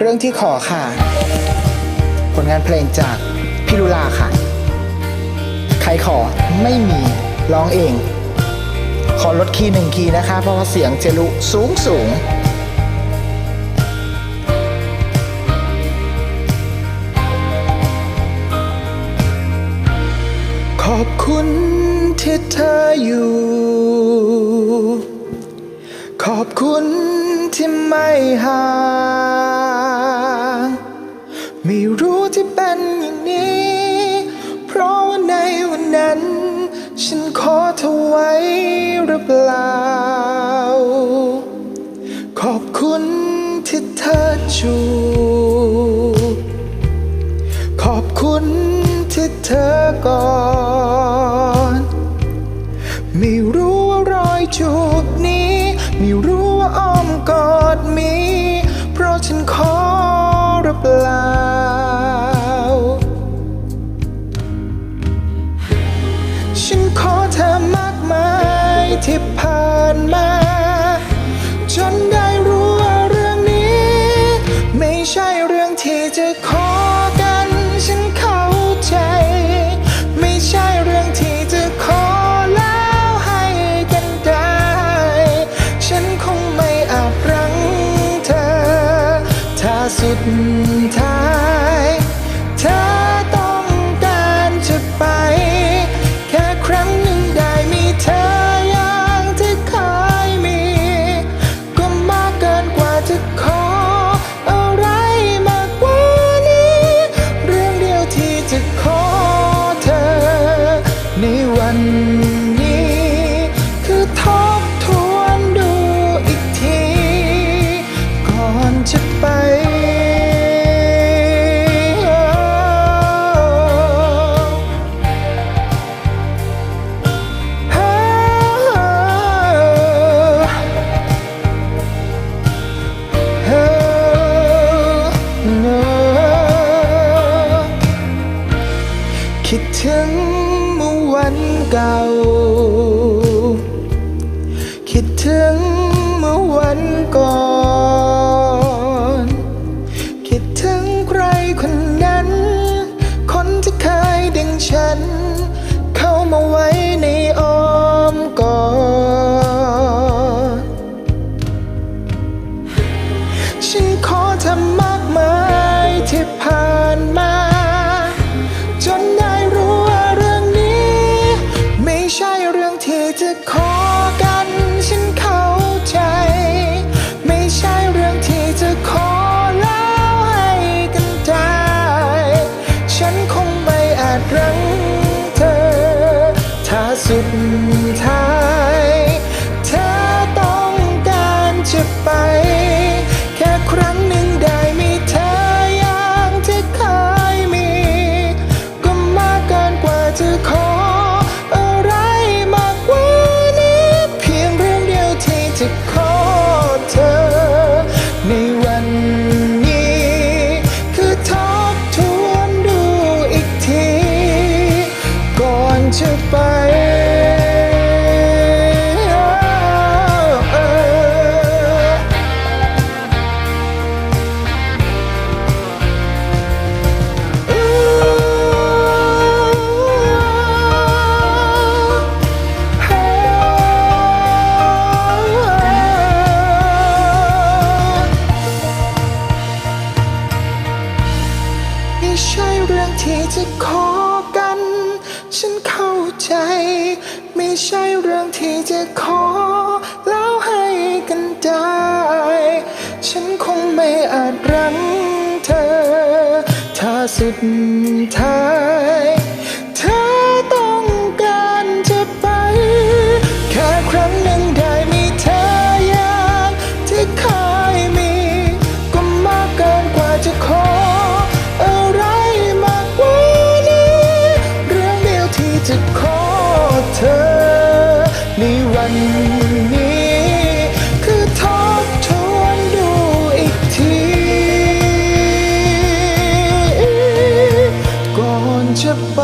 เรื่องที่ขอค่ะ ผลงานเพลงจากพี่ลุลาค่ะ ใครขอไม่มีร้องเอง ขอลดคีย์หนึ่งคีย์นะคะ เพราะว่าเสียงเจลุสูงสูงขอบคุณที่เธออยู่ ขอบคุณที่ไม่ห่างไม่รู้ที่เป็นอย่างนี้ เพราะว่าในวันนั้น ฉันขอเธอไว้หรือเปล่า ขอบคุณที่เธอจูบขอบคุณที่เธอกอดไม่รู้ว่ารอยจูบนี้ ไม่รู้ว่าอ้อมกอดมี คิดถึงเมื่อวันเก่า คิดถึงเมื่อวันก่อน ใช่เรื่องที่จะขอกัน ฉันเข้าใจ ไม่ใช่เรื่องที่จะขอ แล้วให้กันได้ ฉันคงไม่อาจรั้งเธอ ถ้าสุดท้าย วันนี้ คือทบทวนดูอีกที ก่อนจะไป